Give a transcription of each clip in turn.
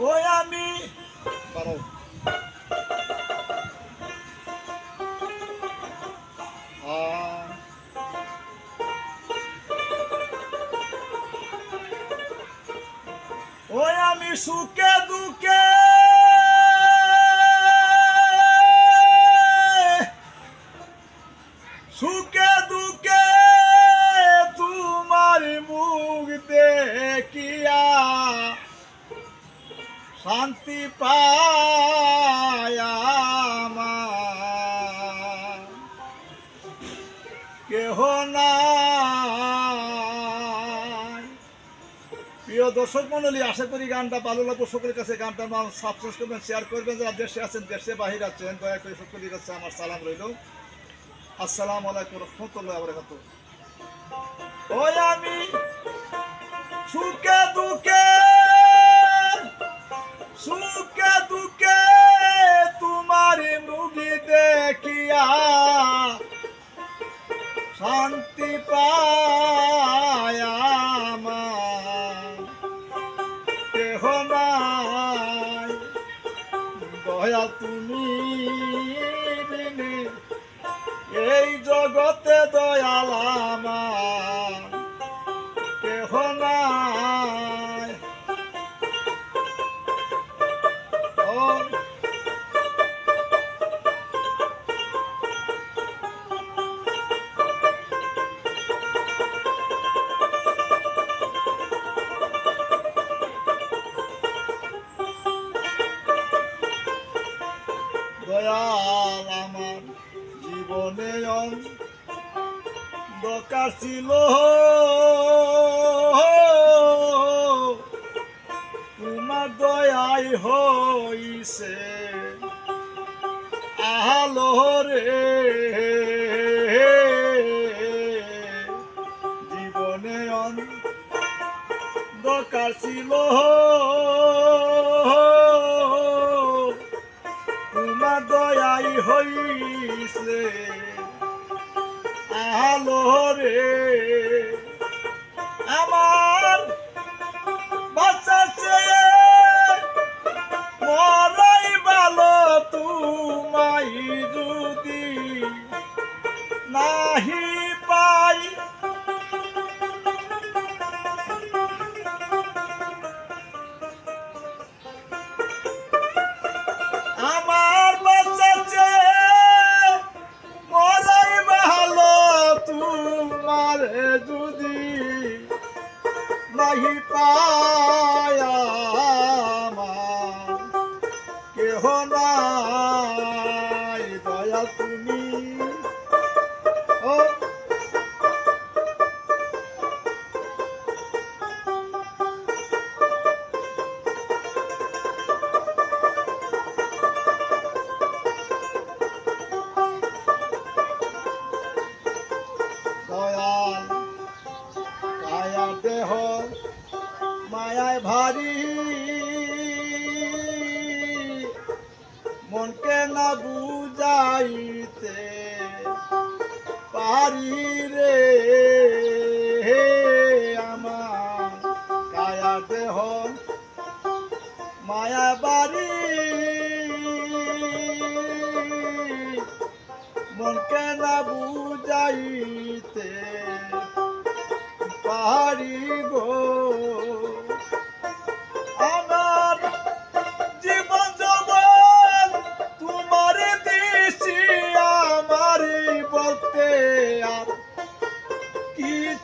ওই আমি পারো আ ওই আমি সুখে দুঃখে সুখে দুঃখে তোমার মুখ দেখিয়া শান্তি পায় আমার। কেহ না প্রিয় দর্শক মন্ডলী আশা করি গানটা ভালো লাগবে। সকলের কাছে গানটা মানুষ সাবস্ক্রাইব করবেন শেয়ার করবেন। যারা দেশে আছেন, দেশে বাহির আছেন, দয়া করে সকলের কাছে আমার সালাম রইল। আসসালামু আলাইকুম রহমতুল্লাহ বরকাত ওই আমি শান্তি পায় দেহ নাই। দয়া তুমি এই জগতে দয়াল আমার। দয়াল আমার জীবনে দরকার ছিল। তোমার দয়াই হইছে আলো রে জীবনে দরকার ছিল। দয়াই হইছে। আলো রে আমার কেহ নাই দয়া তুমি। ও। দয়াল কায়া দেহ মায়ায় ভারী মনকে না বুঝাইতে পারি রে? আমার কায়া দেহ, মায়া বাড়ি। মনকে না বুঝাইতে পারি গো?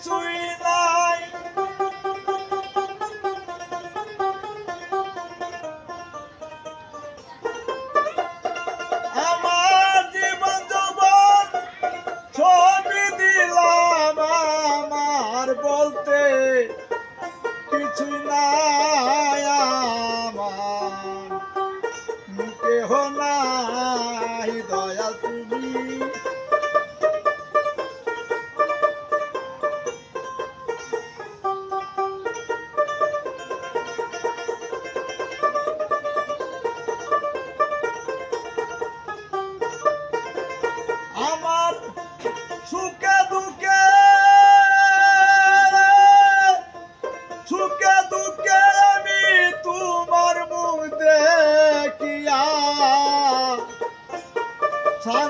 কিছুই আমার জীবন জবন ছবি দিলাম বলতে কিছু নাই।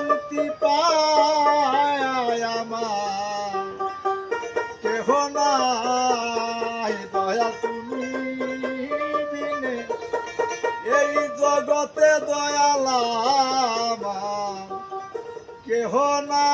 শান্তি পায় আমার। কেহ নাই দয়া তুমি দিলে। এই জগতে দয়ালা কেহ না